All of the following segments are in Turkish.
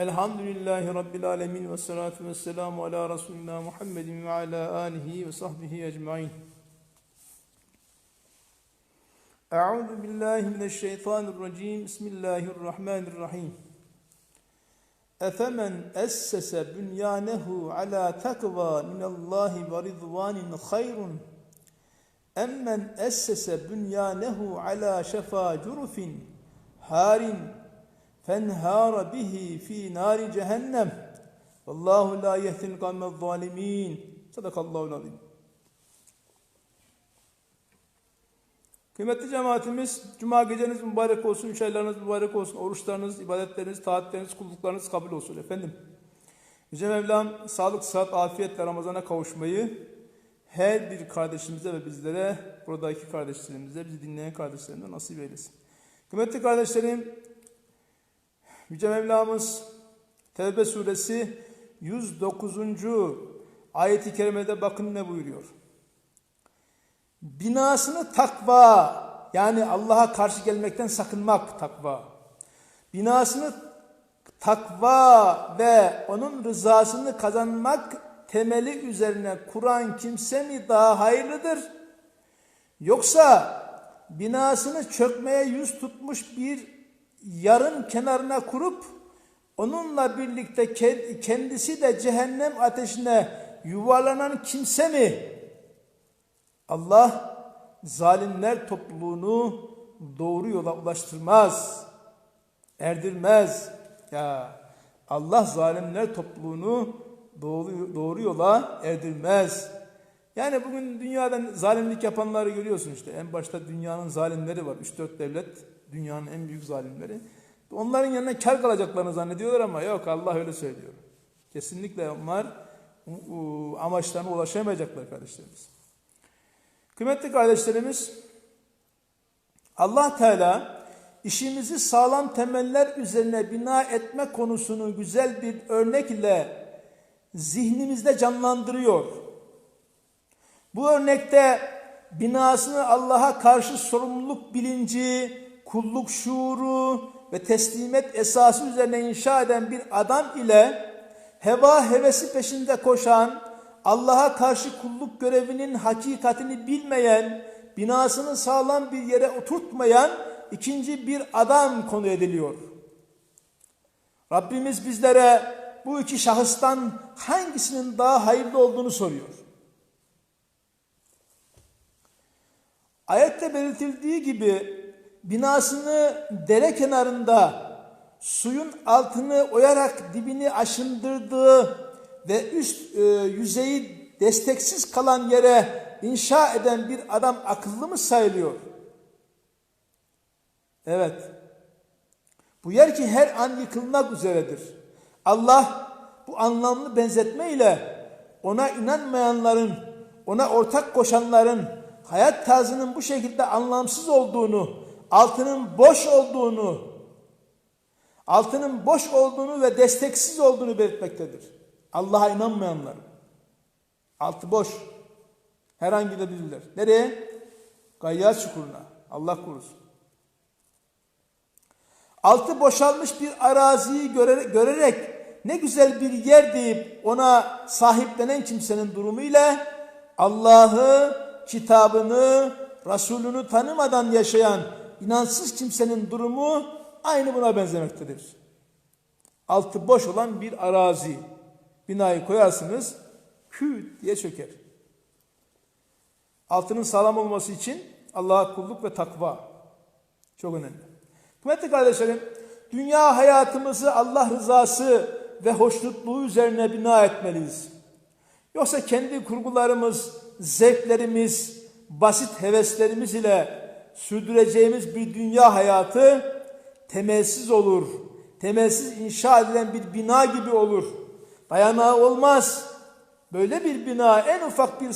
Elhamdülillahi Rabbil alemin ve salatu ve selamu ala Resulina Muhammedin ve ala alihi ve sahbihi ecmain. Euzu billahi mineşşeytanirracim. Bismillahirrahmanirrahim. Efemen essese bünyanehu ala takva minallahi ve ridvanin hayrun emmen essese bünyanehu ala şefa curufin harin fenhara bihi fi nari cehennem vallahu la yehdil kavmel zalimin sadakallahu azim Kıymetli cemaatimiz, Cuma geceniz mübarek olsun, üç mübarek olsun, oruçlarınız, ibadetleriniz, taatleriniz, kulluklarınız kabul olsun efendim. Yüce Mevlam sağlık, sıhhat, afiyetle Ramazan'a kavuşmayı her bir kardeşimize ve bizlere, buradaki kardeşlerimize, bizi dinleyen kardeşlerimize nasip eylesin. Kıymetli kardeşlerim, Yüce Mevlamız Tevbe suresi 109. ayeti kerimede bakın ne buyuruyor. Binasını takva yani Allah'a karşı gelmekten sakınmak takva. Binasını takva ve onun rızasını kazanmak temeli üzerine kuran kimse mi daha hayırlıdır? Yoksa binasını çökmeye yüz tutmuş bir yarın kenarına kurup onunla birlikte kendisi de cehennem ateşine yuvarlanan kimse mi? Allah zalimler topluluğunu doğru yola ulaştırmaz, erdirmez. Ya Allah zalimler topluluğunu doğru, doğru yola erdirmez. Yani bugün dünyadan zalimlik yapanları görüyorsun işte. En başta dünyanın zalimleri var. 3-4 devlet dünyanın en büyük zalimleri. Onların yanına kar kalacaklarını zannediyorlar ama yok Allah öyle söylüyor. Kesinlikle onlar amaçlarına ulaşamayacaklar kardeşlerimiz. Kıymetli kardeşlerimiz Allah Teala işimizi sağlam temeller üzerine bina etme konusunu güzel bir örnek ile zihnimizde canlandırıyor. Bu örnekte binasını Allah'a karşı sorumluluk bilinci, kulluk şuuru ve teslimet esası üzerine inşa eden bir adam ile heva hevesi peşinde koşan, Allah'a karşı kulluk görevinin hakikatini bilmeyen, binasını sağlam bir yere oturtmayan ikinci bir adam konu ediliyor. Rabbimiz bizlere bu iki şahıstan hangisinin daha hayırlı olduğunu soruyor. Ayette belirtildiği gibi binasını dere kenarında suyun altını oyarak dibini aşındırdığı ve üst e, yüzeyi desteksiz kalan yere inşa eden bir adam akıllı mı sayılıyor? Evet. Bu yer ki her an yıkılmak üzeredir. Allah bu anlamlı benzetme ile ona inanmayanların, ona ortak koşanların hayat tarzının bu şekilde anlamsız olduğunu, altının boş olduğunu, altının boş olduğunu ve desteksiz olduğunu belirtmektedir. Allah'a inanmayanlar. Altı boş. Her an gidebilirler. Nereye? Gayyaz çukuruna. Allah korusun. Altı boşalmış bir araziyi görerek ne güzel bir yer deyip ona sahiplenen kimsenin durumu ile Allah'ı, kitabını, Resulünü tanımadan yaşayan inansız kimsenin durumu aynı buna benzemektedir. Altı boş olan bir arazi. Binayı koyarsınız, kü diye çöker. Altının sağlam olması için Allah'a kulluk ve takva çok önemli. Kıymetli kardeşlerim, dünya hayatımızı Allah rızası ve hoşnutluğu üzerine bina etmeliyiz. Yoksa kendi kurgularımız, zevklerimiz, basit heveslerimiz ile sürdüreceğimiz bir dünya hayatı temelsiz olur. Temelsiz inşa edilen bir bina gibi olur. Dayanağı olmaz. Böyle bir bina en ufak bir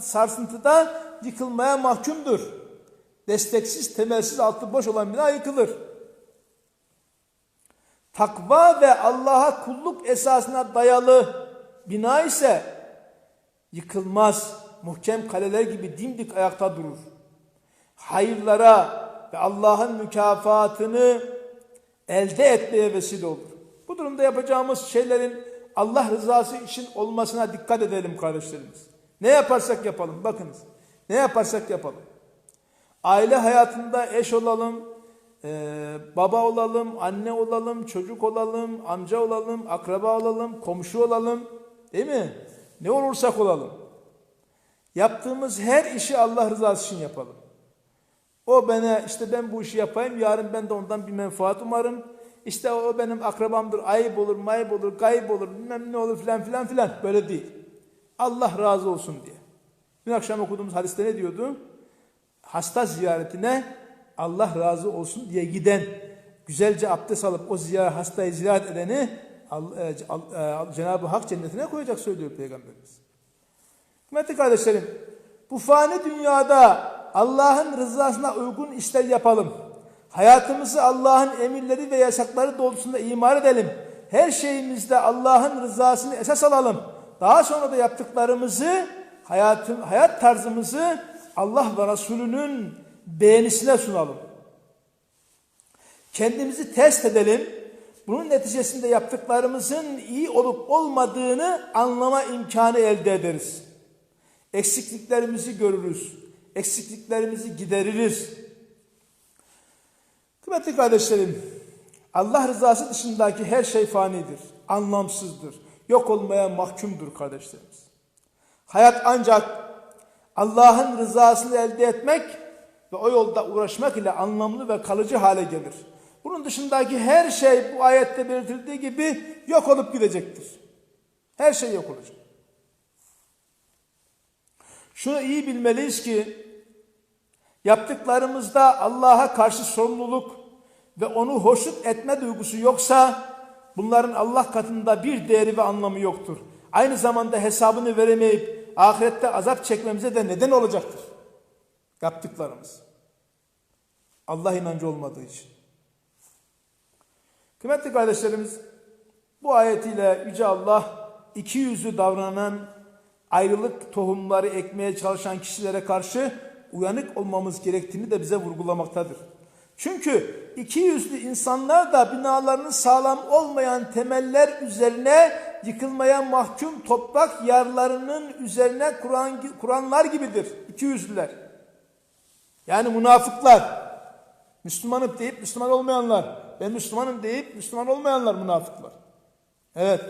sarsıntıda yıkılmaya mahkumdur. Desteksiz, temelsiz, altı boş olan bina yıkılır. Takva ve Allah'a kulluk esasına dayalı bina ise yıkılmaz. Muhkem kaleler gibi dimdik ayakta durur. Hayırlara ve Allah'ın mükafatını elde etmeye vesile olur. Bu da durumda yapacağımız şeylerin Allah rızası için olmasına dikkat edelim kardeşlerimiz. Ne yaparsak yapalım bakınız. Ne yaparsak yapalım. Aile hayatında eş olalım, e, baba olalım, anne olalım, çocuk olalım, amca olalım, akraba olalım, komşu olalım. Değil mi? Ne olursak olalım. Yaptığımız her işi Allah rızası için yapalım. O bana işte ben bu işi yapayım yarın ben de ondan bir menfaat umarım. İşte o benim akrabamdır ayıp olur mayıp olur kayıp olur bilmem ne olur filan filan filan böyle değil. Allah razı olsun diye. Dün akşam okuduğumuz hadiste ne diyordu? Hasta ziyaretine Allah razı olsun diye giden güzelce abdest alıp o ziyaret, hastayı ziyaret edeni e, e, Cenab-ı Hak cennetine koyacak söylüyor Peygamberimiz. Kıymetli kardeşlerim, bu fani dünyada Allah'ın rızasına uygun işler yapalım. Hayatımızı Allah'ın emirleri ve yasakları doğrultusunda imar edelim. Her şeyimizde Allah'ın rızasını esas alalım. Daha sonra da yaptıklarımızı, hayatım, hayat tarzımızı Allah ve Resulünün beğenisine sunalım. Kendimizi test edelim. Bunun neticesinde yaptıklarımızın iyi olup olmadığını anlama imkanı elde ederiz. Eksikliklerimizi görürüz. Eksikliklerimizi gideririz. Kıymetli kardeşlerim, Allah rızası dışındaki her şey fanidir, anlamsızdır, yok olmaya mahkumdur kardeşlerimiz. Hayat ancak Allah'ın rızasını elde etmek ve o yolda uğraşmak ile anlamlı ve kalıcı hale gelir. Bunun dışındaki her şey bu ayette belirtildiği gibi yok olup gidecektir. Her şey yok olacak. Şunu iyi bilmeliyiz ki yaptıklarımızda Allah'a karşı sorumluluk ve onu hoşnut etme duygusu yoksa bunların Allah katında bir değeri ve anlamı yoktur. Aynı zamanda hesabını veremeyip ahirette azap çekmemize de neden olacaktır. Yaptıklarımız. Allah inancı olmadığı için. Kıymetli kardeşlerimiz bu ayetiyle Yüce Allah iki yüzlü davranan ayrılık tohumları ekmeye çalışan kişilere karşı uyanık olmamız gerektiğini de bize vurgulamaktadır. Çünkü iki yüzlü insanlar da binalarının sağlam olmayan temeller üzerine yıkılmaya mahkum toprak yarlarının üzerine kuran, kuranlar gibidir. İki yüzlüler. Yani münafıklar. Müslümanım deyip Müslüman olmayanlar. Ben Müslümanım deyip Müslüman olmayanlar münafıklar. Evet.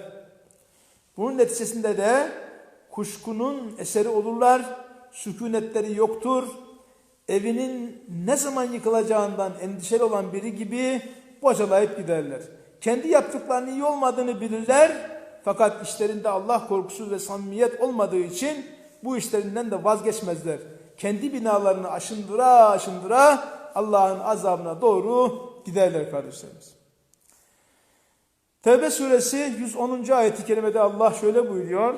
Bunun neticesinde de kuşkunun eseri olurlar. Sükunetleri yoktur. Evinin ne zaman yıkılacağından endişeli olan biri gibi bocalayıp giderler. Kendi yaptıklarının iyi olmadığını bilirler. Fakat işlerinde Allah korkusu ve samimiyet olmadığı için bu işlerinden de vazgeçmezler. Kendi binalarını aşındıra aşındıra Allah'ın azabına doğru giderler kardeşlerimiz. Tevbe suresi 110. ayeti kerimede Allah şöyle buyuruyor.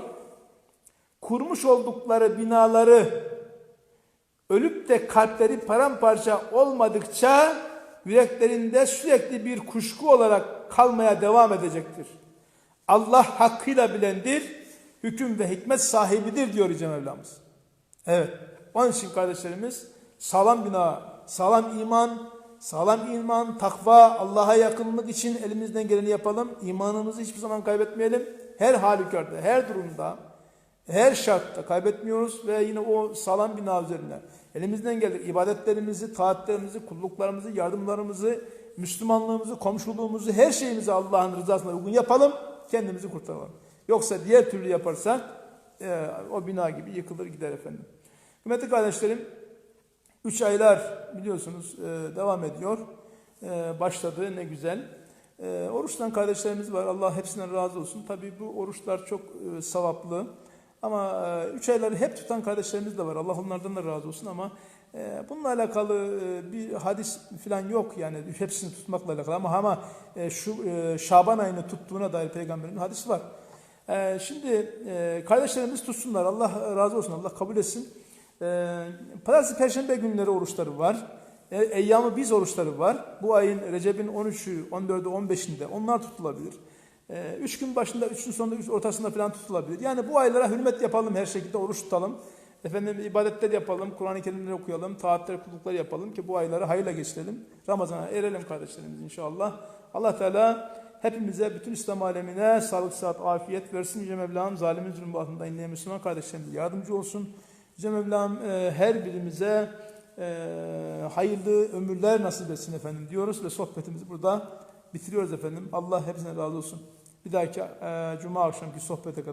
Kurmuş oldukları binaları ölüp de kalpleri paramparça olmadıkça yüreklerinde sürekli bir kuşku olarak kalmaya devam edecektir. Allah hakkıyla bilendir, hüküm ve hikmet sahibidir diyor Yüce Mevlamız. Evet, onun için kardeşlerimiz sağlam bina, sağlam iman, sağlam iman, takva, Allah'a yakınlık için elimizden geleni yapalım. İmanımızı hiçbir zaman kaybetmeyelim. Her halükarda, her durumda, her şartta kaybetmiyoruz ve yine o sağlam bina üzerine elimizden gelir ibadetlerimizi, taatlerimizi, kulluklarımızı, yardımlarımızı, Müslümanlığımızı, komşuluğumuzu, her şeyimizi Allah'ın rızasına uygun yapalım, kendimizi kurtaralım. Yoksa diğer türlü yaparsak e, o bina gibi yıkılır gider efendim. Kıymetli kardeşlerim, üç aylar biliyorsunuz e, devam ediyor. E, başladı ne güzel. E, oruçtan kardeşlerimiz var. Allah hepsinden razı olsun. Tabii bu oruçlar çok e, sevaplı. Ama e, üç ayları hep tutan kardeşlerimiz de var. Allah onlardan da razı olsun ama e, bununla alakalı e, bir hadis falan yok yani hepsini tutmakla alakalı ama ama şu Şaban ayını tuttuğuna dair peygamberin hadisi var. Şimdi kardeşlerimiz tutsunlar. Allah razı olsun. Allah kabul etsin. Pazartesi Perşembe günleri oruçları var. Eyyamı biz oruçları var. Bu ayın Recep'in 13'ü, 14'ü, 15'inde onlar tutulabilir. Ee, üç gün başında, üç gün sonunda, üç ortasında falan tutulabilir. Yani bu aylara hürmet yapalım her şekilde, oruç tutalım. Efendim ibadetler yapalım, Kur'an-ı Kerimleri okuyalım, taatler, kulluklar yapalım ki bu ayları hayırla geçirelim. Ramazan'a erelim kardeşlerimiz inşallah. Allah Teala hepimize, bütün İslam alemine sağlık, sıhhat, afiyet versin. Yüce Mevlam zalimin zulmü altında inleyen Müslüman kardeşlerimize yardımcı olsun. Yüce Mevlam e, her birimize e, hayırlı ömürler nasip etsin efendim diyoruz ve sohbetimizi burada bitiriyoruz efendim. Allah hepsine razı olsun. Bir dahaki e, cuma akşamki sohbete kadar.